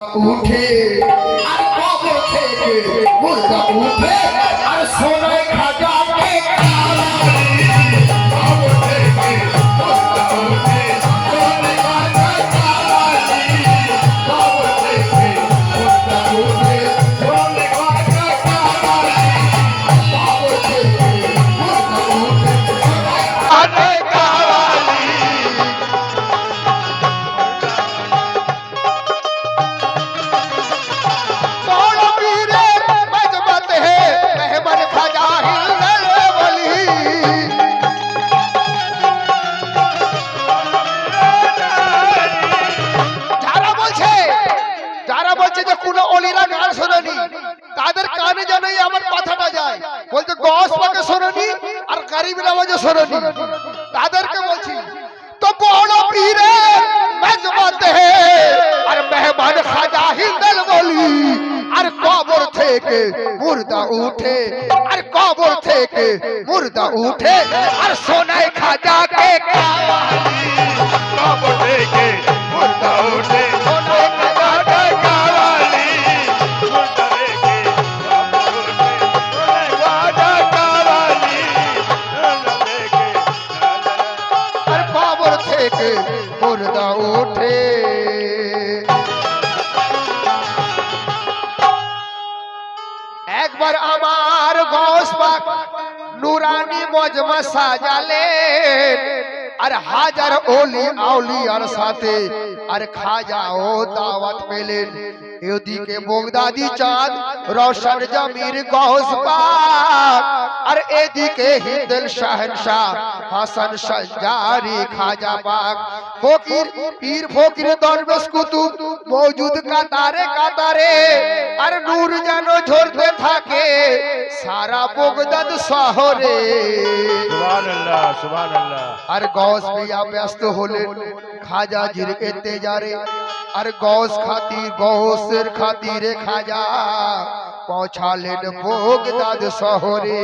উঠে আর কবর থেকে মুর্দা উঠে আর সোনায় খাজাকে কবর থেকে মুর্দা উঠে, সোনায় খাজা বলছে যে কোন অলিরা গান শোনেনি। তাদের কানে যেন আমার কথাটা যায়। বলছে গস পাকে শোনেনি আর গরিব নামাজে শোনেনি। তাদেরকে বলছি, তো বড় পীরে মজবত হে আর মেহমান খাজা হিন্দল বলি আর কবর থেকে মুর্দা উঠে, আর কবর থেকে মুর্দা উঠে, আর সোনায় খাজাকে কাওয়ালি কবর থেকে মুর্দা ওঠে নুরানি মজমা সাজালেন আর হাজার ওলি আউলিয়ার সাথে আর খাজাও দাওয়াত পেলেন এদিকে বগদাদি চাঁদ রওশন জমির গস পাক। আর এদিকে হিন্দল শাহনশাহ হাসান সঞ্জারি খাজা পাক। ফকির পীর ফকির দরবেশ কুতুব মৌজুদ কাতারে কাতারে। আর নূর যেন ঝরতে থাকে সারা বগদাদ শহরে। সুবহানাল্লাহ সুবহানাল্লাহ। আর গস পিয়া ব্যস্ত হলেন খাজাজির এতেজারে। আর গস খাতির গসের খাতিরে খাজা পৌঁছালেন বগদাদ শহরে।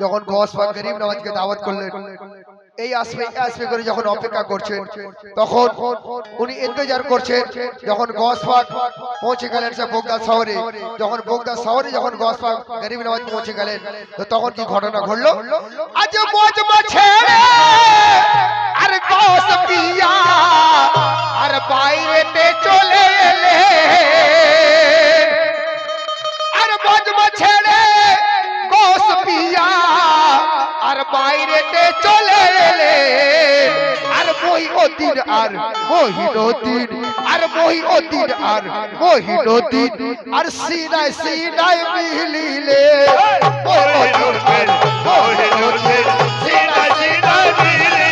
যখন গস পাক গরিব নওয়াজকে দাওয়াত করলেন, এই আসবে আসবে করে যখন অপেক্ষা করছেন, তখন উনি ইন্তজার করছেন, যখন গস পাক পৌঁছে গেলেন সে বগদাদ শহরে। যখন বগদাদ শহরে যখন গস পাক গরিব নওয়াজ পৌঁছে গেলেন, তো তখন কি ঘটনা ঘটলো? আজ মজমা ছেড়ে আর গস পিয়া আর বাইরেতে চলে এলে আর মজমা ছেড়ে গোস পিয়া আর বাইরেতে চলে এলে আর মই অদিন আর মহিনদিন আর মই অদিন আর মহিনদিন আর সিনায় সিনায় মিলিলে ওই অদিন আর মহিনদিন সিনা সিনা মিলিলে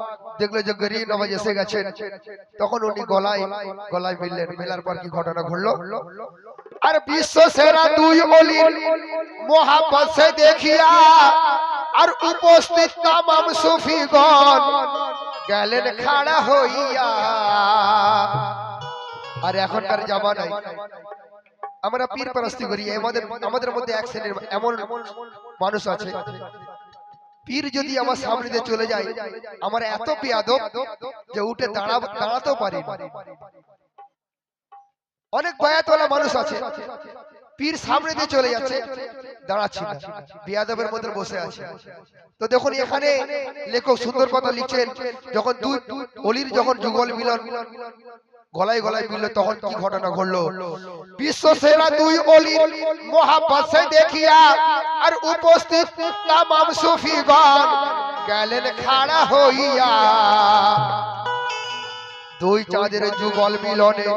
দেখল যে গরিব নবাজ এসে গেছেন তখন উনি গলায় গলায় মিললেন। মেলার পর কি ঘটনা ঘটলো? আর বিশ্ব সেরা দুই অলির মোহাম্মদ সে দেখিয়া আর উপস্থিত তামাম সুফিগণ গেলেন খাড়া হইয়া। আর এখনকার জামানায় আমরা পীর পরস্তি করি আমাদের আমাদের মধ্যে এক শ্রেণির এমন মানুষ আছে। পীর যদি আমার সামনে দিয়ে চলে যায় আমার এত বেয়াদব যে উঠে দাঁড়া দাঁড়াতেও পারি অনেক বায়াতওয়ালা মানুষ আছে। পীর সামনে দিয়ে চলে যাচ্ছে দাঁড়াচ্ছি না। বিয়াদবের মধ্যে বসে আছে। তো দেখুন এখানে লেখক সুন্দর কথা লিখছেন যখন দুই অলির যখন যুগল মিলন গলায় গলায় মিলল তখন কি ঘটনা ঘটলো? বিশ্ব সেরা দুই অলির মহাপাশে দেখিয়া আর উপস্থিত তামাম সুফিগণ গেলেন খাড়া হইয়া। দুই চাঁদের যুগল মিলনে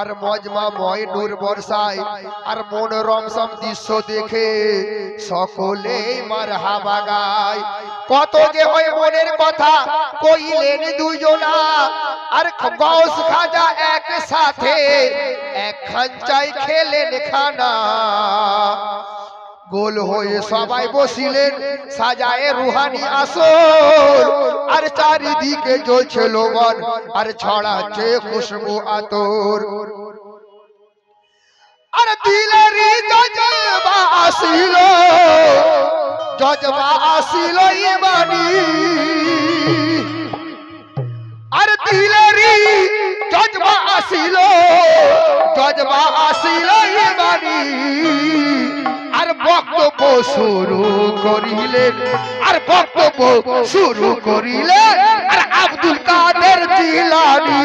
আর মজমা ময় নূর বর্ষায় আর মনোরম সব দৃশ্য দেখে সকলেই মার হাবা গায়। কত যে হয় মনের কথা কইলেন দুজনা আর গৌস খাজা একসাথে এক খাঞ্চায় খেলেন খানা। গোল হয়ে সবাই বসিলেন সাজায়ে রুহানি আসর। আর চারিদিকে জ্বলছে লোগন আর ছড়াচ্ছে খুশবু আতর। আর দিলেরই জজবা আসিল। জজবা আসিল ইমানি। আর দিলেরই জজবা আসিল। জজবা আসিল ইমানি। আর বক্তব্য শুরু করিলেন। আর বক্তব্য শুরু করিলেন। আর আব্দুল কাদের জিলানি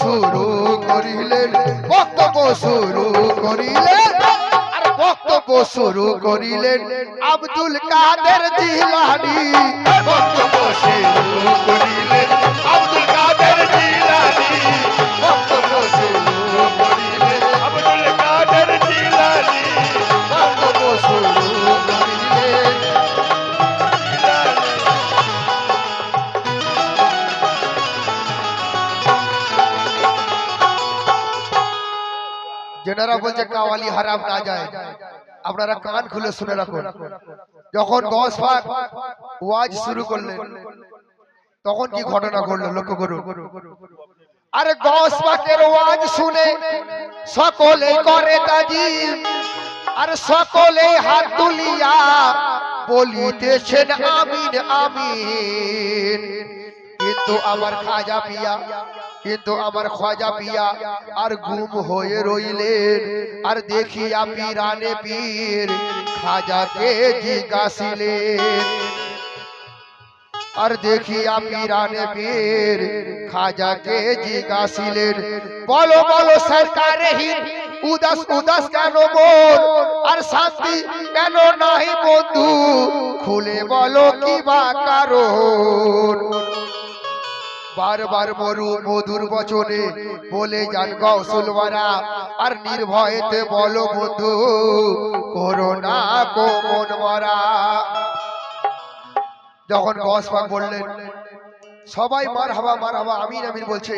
শুরু করিলেন। বক্তব্য শুরু করিলেন। আর বক্তব্য শুরু করিলেন আব্দুল কাদের জিলানি। বক্তব্য শুরু করিলেন আব্দুল কাদের জিলানী। খুলে শুনে রাখুন। যখন দশ ভাগ ওয়াজ শুরু করলেন, তখন কি ঘটনা ঘটলো? লক্ষ্য করুন। আরে দশ ভাগের ওয়াজ শুনে সকলে করে তাজি আর সকলে হাত তুলিয়া বলিতেছেন, আমিন আমিন। কিন্তু আমার খাজা পিয়া কিন্তু আমার খাজা পিয়া, আর গুম হয়ে রইলেন, আর দেখিয়া পিরানে পীর খাজাকে জিজ্ঞাসিলেন আর দেখিয়া পিরানে পীর খাজাকে জিজ্ঞাসিলেন বলো বলো সরকারে হিন্দ উদাস উদাস কেন মন আর শান্তি কেন নাই বন্ধু খুলে বলো কি বা কারণ বারবার মরু মধুর বচনে বলে যান গৌসুলওয়ারা আর নির্ভয়েতে বলো বন্ধু করোনা কোমন মরা। যখন গসপাক বললেন, সবাই মার হাবা মার হাবা আমিন আমিন বলছে,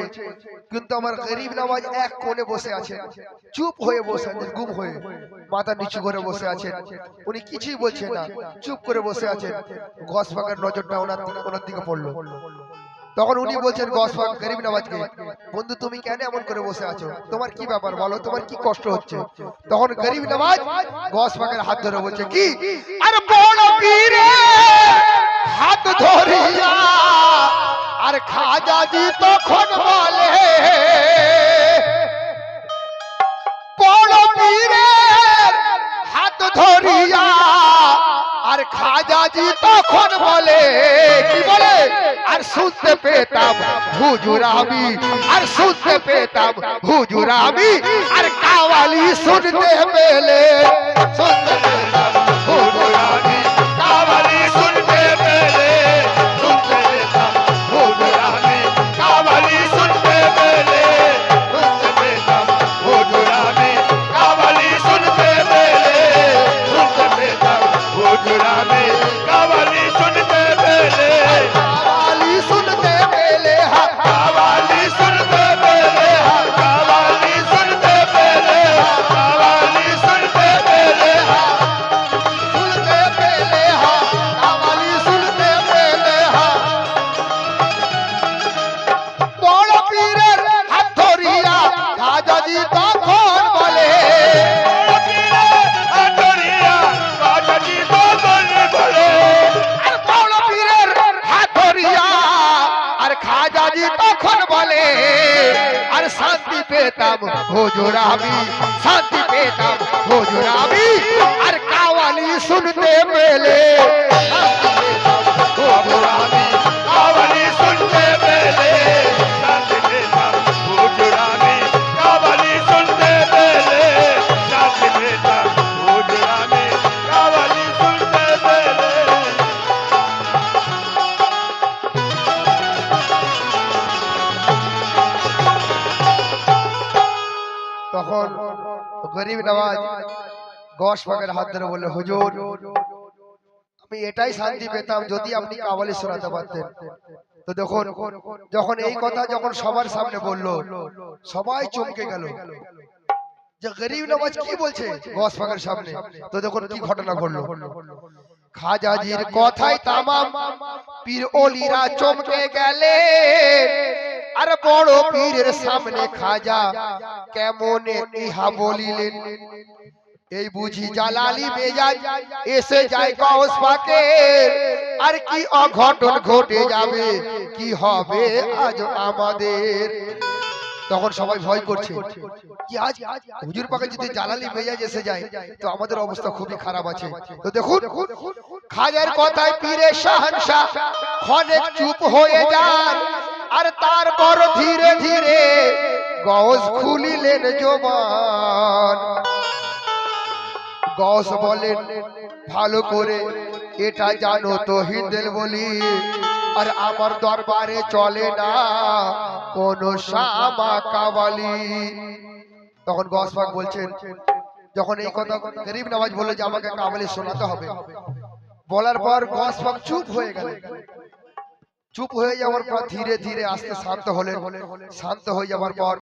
কিন্তু আমার গরিব নামাজ এক কোণে বসে আছেন, চুপ হয়ে বসে আছেন, গুম হয়ে, মাথা নিচু করে বসে আছেন। উনি কিছুই বলছেন না, চুপ করে বসে আছেন। গসপাকের নজরটা ওনার ওনার দিকে পড়ল। তখন উনি বলছেন গসফান গরিব নামাজকে বন্ধু তুমি কেন এমন করে বসে আছো? তোমার কি ব্যাপার বলো? তোমার কি কষ্ট হচ্ছে? তখন গরিব নামাজ গসফাকের হাত ধরে বলছে কি? আরে বড় পীরে হাত ধরিয়া আর খাজাজি তখন খাজাজি তখন বলে, কি বলে? আর শুনতে পেতাম হুজুর আমি, আর শুনতে পেতাম হুজুর আমি, আর কাওয়ালি শুনতে পেলে। শুনতে পেতাম শান্তি পেতাম হুজুর আমি শান্তি পেতাম হুজুর আমি আর কাওয়ালি শুনতে তখন গরিব নওয়াজ গস পাকের হাত ধরে বললে, হুজুর, আমি এটাই শান্তি পেতাম যদি আপনি কাওয়ালি শোনাতে পারতেন। তো দেখুন, যখন এই কথা যখন সবার সামনে বলল, সবাই চমকে গেল। যে গরিব নওয়াজ কি বলছে গস সামনে? তো দেখুন কি ঘটনা ঘটলো। খাজাজির কথাই তামাম পীর ওলিরা চমকে গেলে। আর বড় পীরের সামনে খাজা কেমন ইহা বলিলেন? এই বুঝি জালালি মেজাজ এসে যায় কস পাকে আর কি অঘটন ঘটে যাবে, কি হবে আজ আমাদের? তখন সবাই ভয় করছে, কি আজ হুজুর পাকে যদি জালালি মেজাজ এসে যায়, তো আমাদের অবস্থা খুবই খারাপ আছে। তো দেখুন, খাজার কথায় পীরে শাহনশাহ ক্ষণে চুপ হয়ে যান আর তারপর ধীরে ধীরে গজ খুলিলেন জবান। গস বলেন, ভালো করে এটা জানো তো হিন্দেল বলি, আর আমার দরবারে চলে না কোন শামা কাবালি তখন গসপাক বলছেন, যখন এই কথা গরিব নামাজ বলল যে আমাকে কাবালি শোনাতে হবে। বলার পর গসপাক চুপ হয়ে গেল চুপ হয়ে যাওয়ার পর ধীরে ধীরে আস্তে শান্ত হলেন। শান্ত হয়ে যাওয়ার পর